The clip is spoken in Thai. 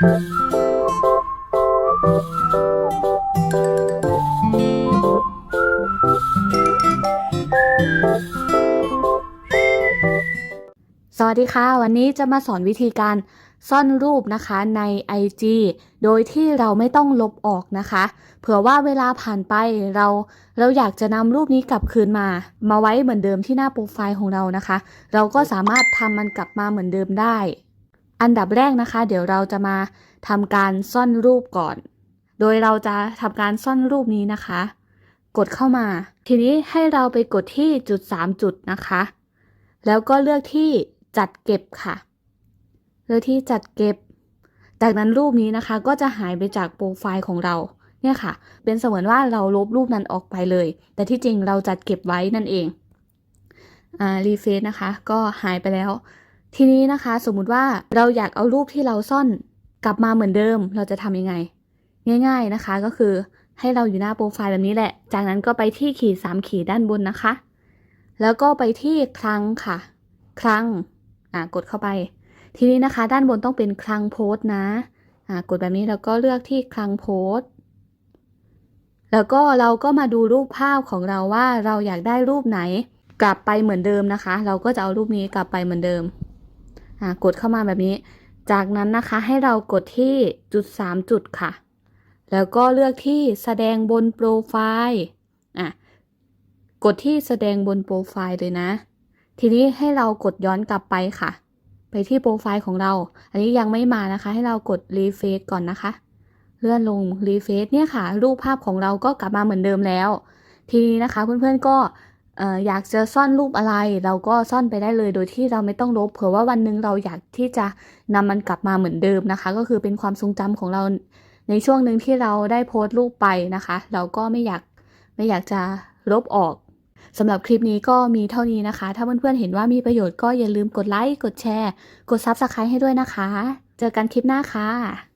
สวัสดีค่ะ วันนี้จะมาสอนวิธีการซ่อนรูปนะคะใน IG โดยที่เราไม่ต้องลบออกนะคะ เผื่อว่าเวลาผ่านไปเราเราอยากจะนำรูปนี้กลับคืนมา มาไว้เหมือนเดิมที่หน้าโปรไฟล์ของเรานะคะ เราก็สามารถทำมันกลับมาเหมือนเดิมได้ อันดับแรกนะคะ เดี๋ยวเราจะมาทำการซ่อนรูปก่อน โดยเราจะทำการซ่อนรูปนี้นะคะ กดเข้ามา ทีนี้ให้เราไปกดที่จุด 3 จุดนะคะ แล้วก็เลือกที่จัดเก็บค่ะ เลือกที่จัดเก็บ จากนั้นรูปนี้นะคะก็จะหายไปจากโปรไฟล์ของเราเนี่ยค่ะ เป็นเสมือนว่าเราลบรูปนั้นออกไปเลย แต่ที่จริงเราจัดเก็บไว้นั่นเอง อ่า รีเฟซนะคะ ก็หายไปแล้ว ทีนี้นะคะสมมุติว่าเราอยากเอารูปที่เราซ่อนกลับมาเหมือนเดิม เราจะทำยังไง ง่าย ๆนะคะก็คือให้เราอยู่หน้าโปรไฟล์แบบนี้แหละ จากนั้นก็ไปที่ขีดสามขีดด้านบนนะคะ แล้วก็ไปที่คลังค่ะคลังอ่ากดเข้าไป ทีนี้นะคะ ด้านบนต้องเป็นคลังโพสต์นะอ่ากดแบบนี้แล้วก็เลือกที่คลังโพสต์แล้วก็เราก็มาดูรูปภาพของเราว่าเราอยากได้รูปไหน กลับไปเหมือนเดิมนะคะ เราก็จะเอารูปนี้กลับไปเหมือนเดิม กดเข้ามาแบบนี้ จากนั้นนะคะให้เรากดที่จุด 3 จุดค่ะ แล้วก็เลือกที่แสดงบนโปรไฟล์อะกดที่แสดงบนโปรไฟล์เลยนะ ทีนี้ให้เรากดย้อนกลับไปค่ะ ไปที่โปรไฟล์ของเรา อันนี้ยังไม่มานะคะ ให้เรากดรีเฟซก่อนนะคะ เลื่อนลงรีเฟซเนี่ยค่ะ รูปภาพของเราก็กลับมาเหมือนเดิมแล้ว ทีนี้นะคะเพื่อนๆก็ อยากจะซ่อนรูปอะไร เราก็ซ่อนไปได้เลย โดยที่เราไม่ต้องลบเผื่อว่าวันหนึงเราอยากที่จะนำมันกลับมาเหมือนเดิมนะคะ ก็คือเป็นความทรงจำของเราในช่วงหนึ่งที่เราได้โพสต์รูปไปนะคะ เราก็ไม่อยากไม่อยากจะลบออกสำหรับคลิปนี้ก็มีเท่านี้นะคะ ถ้าเพื่อนๆเห็นว่ามีประโยชน์ก็อย่าลืมกดไลค์ กดแชร์ กด Subscribe ให้ด้วยนะคะ เจอกันคลิปหน้าค่ะ